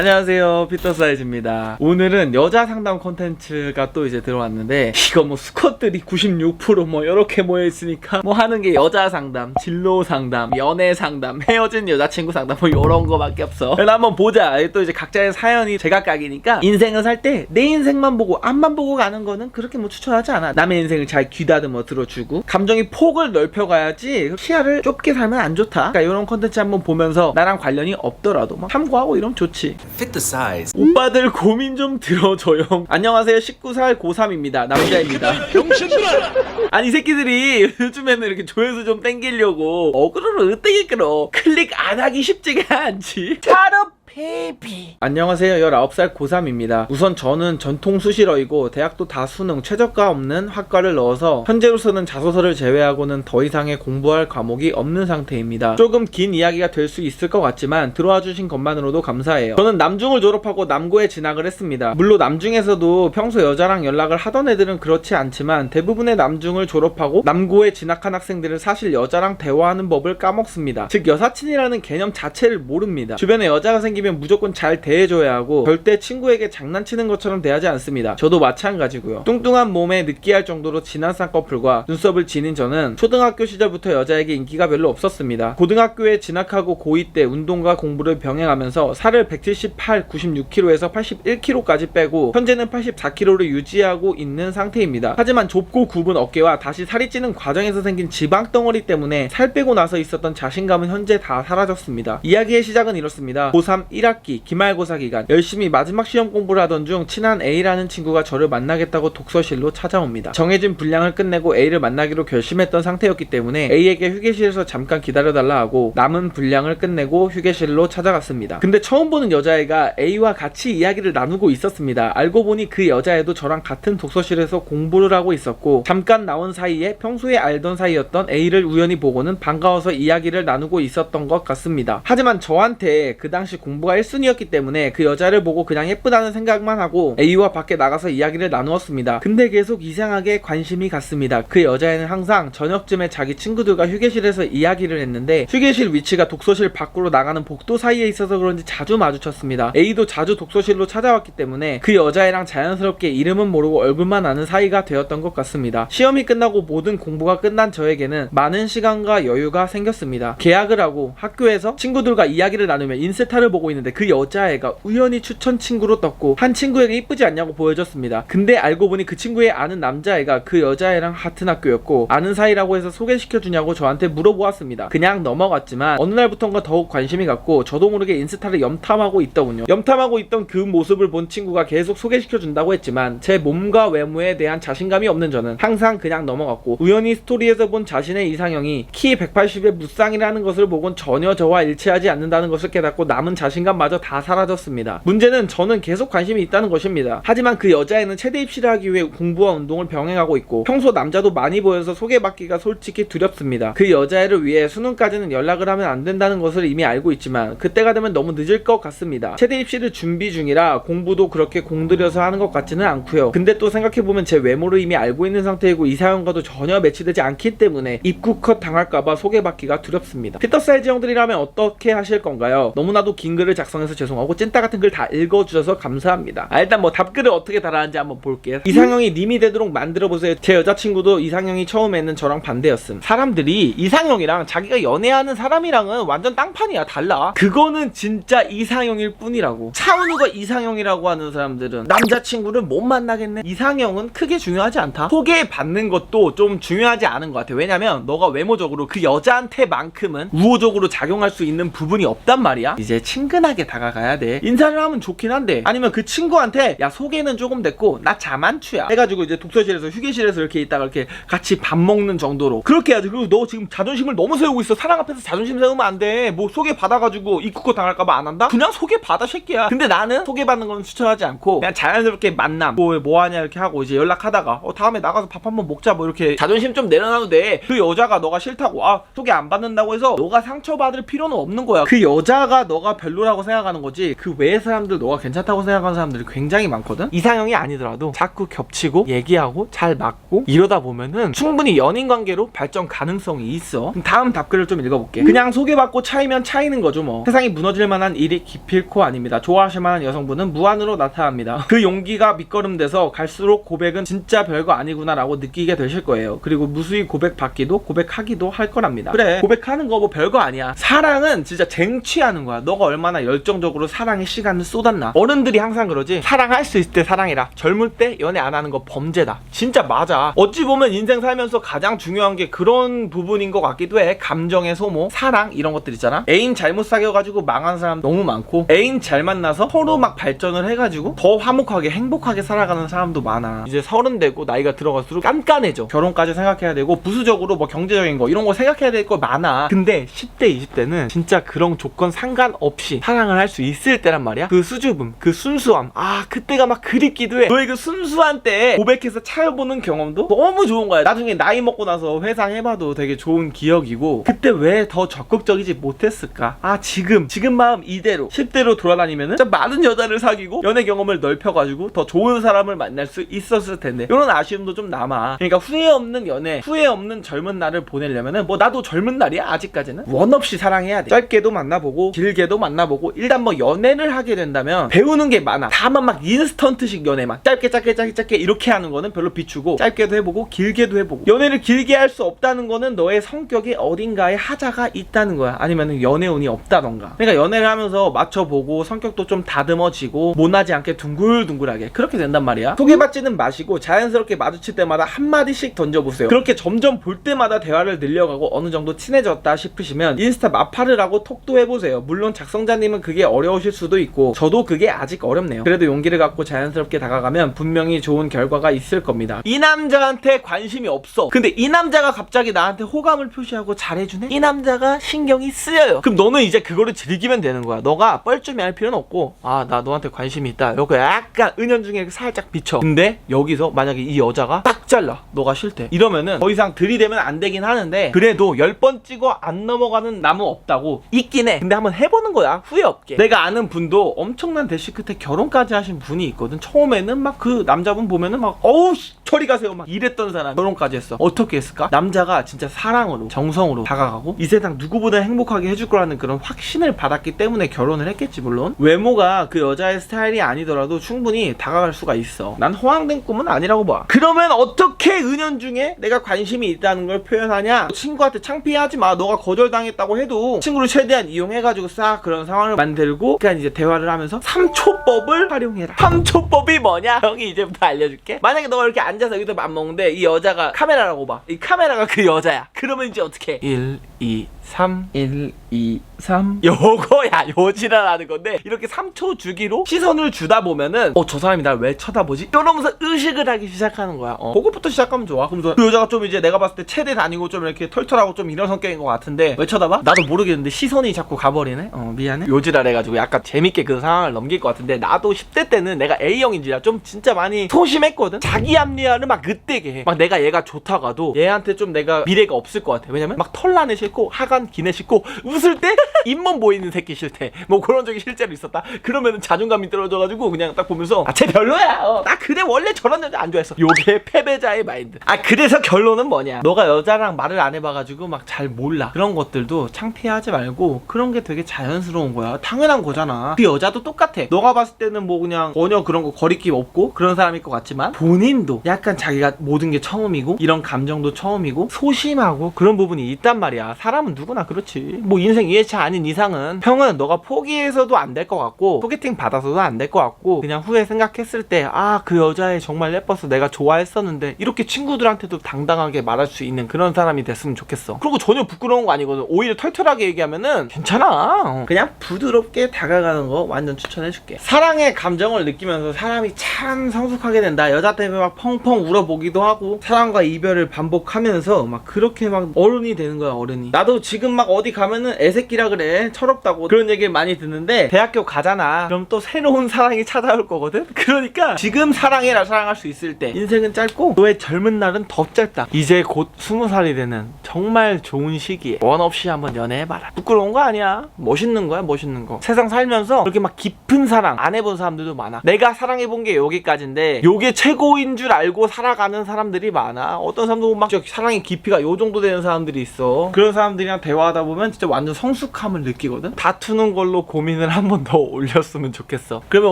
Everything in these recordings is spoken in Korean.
안녕하세요. 피터 사이즈입니다. 오늘은 여자 상담 콘텐츠가 또 이제 들어왔는데 이거 뭐 수컷들이 96%뭐 이렇게 모여있으니까 뭐 하는 게 여자 상담 진로 상담 연애 상담 헤어진 여자친구 상담 뭐 이런 거밖에 없어. 그럼 한번 보자. 또 이제 각자의 사연이 제각각이니까 인생을 살 때 내 인생만 보고 앞만 보고 가는 거는 그렇게 뭐 추천하지 않아. 남의 인생을 잘 귀다듬어 들어주고 감정의 폭을 넓혀가야지 시야를 좁게 살면 안 좋다. 그러니까 이런 콘텐츠 한번 보면서 나랑 관련이 없더라도 막 참고하고 이러면 좋지 Fit the size. 오빠들 고민 좀 들어줘요. 안녕하세요. 19살 고3입니다. 남자입니다. 아니, 이 새끼들이 요즘에는 이렇게 조회수 좀 땡기려고 어그로를 으뜨기 끌어. 클릭 안 하기 쉽지가 않지. 차로 베이비. 안녕하세요. 19살 고3입니다. 우선 저는 전통 수시러이고 대학도 다 수능 최저가 없는 학과를 넣어서 현재로서는 자소서를 제외하고는 더 이상의 공부할 과목이 없는 상태입니다. 조금 긴 이야기가 될 수 있을 것 같지만 들어와 주신 것만으로도 감사해요. 저는 남중을 졸업하고 남고에 진학을 했습니다. 물론 남중에서도 평소 여자랑 연락을 하던 애들은 그렇지 않지만 대부분의 남중을 졸업하고 남고에 진학한 학생들은 사실 여자랑 대화하는 법을 까먹습니다. 즉 여사친이라는 개념 자체를 모릅니다. 주변에 여자가 생기면 무조건 잘 대해줘야 하고 절대 친구에게 장난치는 것처럼 대하지 않습니다. 저도 마찬가지고요. 뚱뚱한 몸에 느끼할 정도로 진한 쌍꺼풀과 눈썹을 지닌 저는 초등학교 시절부터 여자에게 인기가 별로 없었습니다. 고등학교에 진학하고 고2 때 운동과 공부를 병행하면서 살을 178, 96kg에서 81kg까지 빼고 현재는 84kg를 유지하고 있는 상태입니다. 하지만 좁고 굽은 어깨와 다시 살이 찌는 과정에서 생긴 지방 덩어리 때문에 살 빼고 나서 있었던 자신감은 현재 다 사라졌습니다. 이야기의 시작은 이렇습니다. 고3 1학기 기말고사 기간 열심히 마지막 시험 공부를 하던 중 친한 A라는 친구가 저를 만나겠다고 독서실로 찾아옵니다. 정해진 분량을 끝내고 A를 만나기로 결심했던 상태였기 때문에 A에게 휴게실에서 잠깐 기다려달라 하고 남은 분량을 끝내고 휴게실로 찾아갔습니다. 근데 처음 보는 여자애가 A와 같이 이야기를 나누고 있었습니다. 알고 보니 그 여자애도 저랑 같은 독서실에서 공부를 하고 있었고 잠깐 나온 사이에 평소에 알던 사이였던 A를 우연히 보고는 반가워서 이야기를 나누고 있었던 것 같습니다. 하지만 저한테 그 당시 공부 가 1순위였기 때문에 그 여자를 보고 그냥 예쁘다는 생각만 하고 A와 밖에 나가서 이야기를 나누었습니다. 근데 계속 이상하게 관심이 갔습니다. 그 여자애는 항상 저녁쯤에 자기 친구들과 휴게실에서 이야기를 했는데 휴게실 위치가 독서실 밖으로 나가는 복도 사이에 있어서 그런지 자주 마주쳤습니다. A도 자주 독서실로 찾아왔기 때문에 그 여자애랑 자연스럽게 이름은 모르고 얼굴만 아는 사이가 되었던 것 같습니다. 시험이 끝나고 모든 공부가 끝난 저에게는 많은 시간과 여유가 생겼습니다. 계약을 하고 학교에서 친구들과 이야기를 나누며 인스타를 보고 있는 데 그 여자애가 우연히 추천 친구로 떴고 한 친구에게 이쁘지 않냐고 보여줬습니다. 근데 알고 보니 그 친구의 아는 남자애가 그 여자애랑 같은 학교였고 아는 사이라고 해서 소개시켜주냐고 저한테 물어보았습니다. 그냥 넘어갔지만 어느 날부턴가 더욱 관심이 갔고 저도 모르게 인스타를 염탐하고 있더군요. 염탐하고 있던 그 모습을 본 친구가 계속 소개시켜준다고 했지만 제 몸과 외모에 대한 자신감이 없는 저는 항상 그냥 넘어갔고 우연히 스토리에서 본 자신의 이상형이 키 180의 무쌍이라는 것을 보곤 전혀 저와 일치하지 않는다는 것을 깨닫고 남은 자신 감마저 다 사라졌습니다. 문제는 저는 계속 관심이 있다는 것입니다. 하지만 그 여자애는 체대 입시를 하기 위해 공부와 운동을 병행하고 있고 평소 남자도 많이 보여서 소개받기가 솔직히 두렵습니다. 그 여자애를 위해 수능까지는 연락을 하면 안 된다는 것을 이미 알고 있지만 그때가 되면 너무 늦을 것 같습니다. 체대 입시를 준비 중이라 공부도 그렇게 공들여서 하는 것 같지는 않고요. 근데 또 생각해보면 제 외모를 이미 알고 있는 상태이고 이 사연과도 전혀 매치되지 않기 때문에 입국 컷 당할까봐 소개받기가 두렵습니다. 피터 사이즈 형들이라면 어떻게 하실 건가요? 너무나도 긴글 을 작성해서 죄송하고 찐따 같은 글 다 읽어주셔서 감사합니다. 아, 일단 뭐 답글을 어떻게 달았는지 한번 볼게요. 이상형이 님이 되도록 만들어보세요. 제 여자친구도 이상형이 처음에는 저랑 반대였음. 사람들이 이상형이랑 자기가 연애하는 사람이랑은 완전 땅판이야 달라. 그거는 진짜 이상형일 뿐이라고. 차은우가 이상형이라고 하는 사람들은 남자친구를 못 만나겠네. 이상형은 크게 중요하지 않다. 소개받는 것도 좀 중요하지 않은 것 같아. 왜냐면 너가 외모적으로 그 여자한테만큼은 우호적으로 작용할 수 있는 부분이 없단 말이야. 이제 친근 하게 다가가야 돼. 인사를 하면 좋긴 한데 아니면 그 친구한테 야 소개는 조금 됐고 나 자만추야 해가지고 이제 독서실에서 휴게실에서 이렇게 있다가 이렇게 같이 밥 먹는 정도로 그렇게 해야지. 그리고 너 지금 자존심을 너무 세우고 있어. 사랑 앞에서 자존심 세우면 안 돼. 뭐 소개 받아가지고 입국고 당할까봐 안 한다? 그냥 소개 받아 새끼야. 근데 나는 소개받는 건 추천하지 않고 그냥 자연스럽게 만남 뭐, 뭐 하냐 이렇게 하고 이제 연락하다가 어 다음에 나가서 밥 한번 먹자 뭐 이렇게 자존심 좀 내려놔도 돼. 그 여자가 너가 싫다고 아 소개 안 받는다고 해서 너가 상처받을 필요는 없는 거야. 그 여자가 너가 별로라 별로라고 생각하는 거지 그 외의 사람들 너가 괜찮다고 생각하는 사람들이 굉장히 많거든? 이상형이 아니더라도 자꾸 겹치고 얘기하고 잘 맞고 이러다 보면은 충분히 연인 관계로 발전 가능성이 있어. 그럼 다음 답글을 좀 읽어볼게. 그냥 소개받고 차이면 차이는 거죠 뭐. 세상이 무너질 만한 일이 기필코 아닙니다. 좋아하실 만한 여성분은 무한으로 나타납니다. 그 용기가 밑거름 돼서 갈수록 고백은 진짜 별거 아니구나 라고 느끼게 되실 거예요. 그리고 무수히 고백 받기도 고백하기도 할 거랍니다. 그래 고백하는 거 뭐 별거 아니야. 사랑은 진짜 쟁취하는 거야. 너가 얼마나 열정적으로 사랑의 시간을 쏟았나? 어른들이 항상 그러지. 사랑할 수 있을 때 사랑해라. 젊을 때 연애 안 하는 거 범죄다. 진짜 맞아. 어찌 보면 인생 살면서 가장 중요한 게 그런 부분인 것 같기도 해. 감정의 소모 사랑 이런 것들 있잖아. 애인 잘못 사귀어가지고 망한 사람 너무 많고 애인 잘 만나서 서로 막 발전을 해가지고 더 화목하게 행복하게 살아가는 사람도 많아. 이제 서른 되고 나이가 들어갈수록 깐깐해져. 결혼까지 생각해야 되고 부수적으로 뭐 경제적인 거 이런 거 생각해야 될 거 많아. 근데 10대 20대는 진짜 그런 조건 상관없이 사랑을 할 수 있을 때란 말이야. 그 수줍음 그 순수함. 아 그때가 막 그립기도 해. 너의 그 순수한 때에 고백해서 차여보는 경험도 너무 좋은 거야. 나중에 나이 먹고 나서 회상해봐도 되게 좋은 기억이고 그때 왜 더 적극적이지 못했을까? 아 지금 지금 마음 이대로 10대로 돌아다니면은 진짜 많은 여자를 사귀고 연애 경험을 넓혀가지고 더 좋은 사람을 만날 수 있었을 텐데. 이런 아쉬움도 좀 남아. 그러니까 후회 없는 연애 후회 없는 젊은 날을 보내려면은 뭐 나도 젊은 날이야 아직까지는. 원 없이 사랑해야 돼. 짧게도 만나보고 길게도 만나보고 일단 뭐 연애를 하게 된다면 배우는 게 많아. 다만 막 인스턴트식 연애만 짧게 짧게 짧게 짧게 이렇게 하는 거는 별로 비추고 짧게도 해보고 길게도 해보고 연애를 길게 할 수 없다는 거는 너의 성격에 어딘가에 하자가 있다는 거야. 아니면 연애운이 없다던가. 그러니까 연애를 하면서 맞춰보고 성격도 좀 다듬어지고 못나지 않게 둥글둥글하게 그렇게 된단 말이야. 소개받지는 마시고 자연스럽게 마주칠 때마다 한마디씩 던져보세요. 그렇게 점점 볼 때마다 대화를 늘려가고 어느 정도 친해졌다 싶으시면 인스타 마파를 하고 톡도 해보세요. 물론 작성자님 은 그게 어려우실 수도 있고 저도 그게 아직 어렵네요. 그래도 용기를 갖고 자연스럽게 다가가면 분명히 좋은 결과가 있을 겁니다. 이 남자한테 관심이 없어. 근데 이 남자가 갑자기 나한테 호감을 표시하고 잘해주네? 이 남자가 신경이 쓰여요. 그럼 너는 이제 그거를 즐기면 되는 거야. 너가 뻘쭘해 할 필요는 없고 아 나 너한테 관심이 있다. 이거 약간 은연중에 살짝 비춰. 근데 여기서 만약에 이 여자가 딱 잘라. 너가 싫대. 이러면은 더 이상 들이대면 안 되긴 하는데 그래도 10번 찍어 안 넘어가는 나무 없다고 있긴 해. 근데 한번 해보는 거야 후회 없게. 내가 아는 분도 엄청난 대시 끝에 결혼까지 하신 분이 있거든. 처음에는 막 그 남자분 보면은 막 어우 씨, 저리 가세요. 막 이랬던 사람 결혼까지 했어. 어떻게 했을까? 남자가 진짜 사랑으로 정성으로 다가가고 이 세상 누구보다 행복하게 해줄 거라는 그런 확신을 받았기 때문에 결혼을 했겠지 물론. 외모가 그 여자의 스타일이 아니더라도 충분히 다가갈 수가 있어. 난 허황된 꿈은 아니라고 봐. 그러면 어떻게 은연중에 내가 관심이 있다는 걸 표현하냐? 친구한테 창피하지 마. 너가 거절당했다고 해도 친구를 최대한 이용해가지고 싹 그런 상황을 만들고 그러니까 이제 대화를 하면서 3초법을 활용해라. 3초법이 뭐냐? 형이 이제부터 알려줄게. 만약에 너가 이렇게 앉아서 여기서 밥 먹는데 이 여자가 카메라라고 봐 이 카메라가 그 여자야. 그러면 이제 어떻게 해? 1 2 3 1 2 3 요거 야 요지랄하는 건데 이렇게 3초 주기로 시선을 주다 보면은 어 저 사람이 날 왜 쳐다보지? 이러면서 의식을 하기 시작하는 거야. 어. 그것부터 시작하면 좋아. 그러면서 그 여자가 좀 이제 내가 봤을 때 체대 다니고 좀 이렇게 털털하고 좀 이런 성격인 것 같은데 왜 쳐다봐? 나도 모르겠는데 시선이 자꾸 가버리네. 어 미안해. 요지랄 해가지고 약간 재밌게 그 상황을 넘길 것 같은데 나도 10대 때는 내가 A형인지라 좀 진짜 많이 소심했거든. 자기 합리화를 막 그때게 해막 내가 얘가 좋다가도 얘한테 좀 내가 미래가 없을 것 같아. 왜냐면 막 털 나네 싫고 하관 기내 싫고 웃을 때 잇몸 보이는 새끼 싫 대뭐 그런 적이 실제로 있었다. 그러면은 자존감이 떨어져가지고 그냥 딱 보면서 아 쟤 별로야! 어, 나 그래 원래 저런 여자 안 좋아했어 요게 패배자의 마인드. 아 그래서 결론은 뭐냐. 너가 여자랑 말을 안 해봐가지고 막 잘 몰라. 그런 것들도 창피하지 말고 그런 게 되게 자연스러운 거야. 당연한 거잖아. 그 여자도 똑같아. 너가 봤을 때는 뭐 그냥 전혀 그런 거 거리낌 없고 그런 사람일 것 같지만 본인도 약간 자기가 모든 게 처음이고 이런 감정도 처음이고 소심하고 그런 부분이 있단 말이야. 사람은 누구나 그렇지. 뭐 인생 2회차 아닌 이상은 형은 너가 포기해서도 안 될 것 같고 소개팅 받아서도 안 될 것 같고 그냥 후에 생각했을 때 아 그 여자애 정말 예뻐서 내가 좋아했었는데 이렇게 친구들한테도 당당하게 말할 수 있는 그런 사람이 됐으면 좋겠어. 그리고 전혀 부끄러운 거 아니거든. 오히려 털털하게 얘기하면은 괜찮아. 어. 그냥 부드럽게 다가가는 거 완전 추천해줄게. 사랑의 감정을 느끼면서 사람이 참 성숙하게 된다. 여자 때문에 막 펑펑 울어보기도 하고 사랑과 이별을 반복하면서 막 그렇게 막 어른이 되는 거야 어른이. 나도 지금 막 어디 가면은 애새끼라 그래. 철없다고. 그런 얘기를 많이 듣는데 대학교 가잖아. 그럼 또 새로운 사랑이 찾아올 거거든? 그러니까 지금 사랑해라 사랑할 수 있을 때. 인생은 짧고 너의 젊은 날은 더 짧다. 이제 곧 스무 살이 되는 정말 좋은 시기에 원 없이 한번 연애해봐라. 부끄러운 거 아니야. 멋있는 거야 멋있는 거. 세상 살면서 그렇게 막 깊은 사랑 안 해본 사람들도 많아. 내가 사랑해본 게 여기까지인데 요게 최고인 줄 알고 살아가는 사람들이 많아. 어떤 사람도 막 사랑의 깊이가 요 정도 되는 사람들이 있어. 그런 사람들이랑 대화하다 보면 진짜 완전 성숙함을 느끼거든? 다투 는 걸로 고민을 한 번 더 올렸으면 좋겠어. 그러면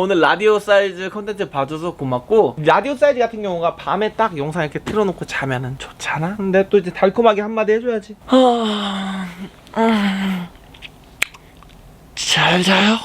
오늘 라디오 사이즈 컨텐츠 봐줘서 고맙고 라디오 사이즈 같은 경우가 밤에 딱 영상 이렇게 틀어놓고 자면은 좋잖아? 근데 또 이제 달콤하게 한마디 해줘야지. 하... 음... 잘 자요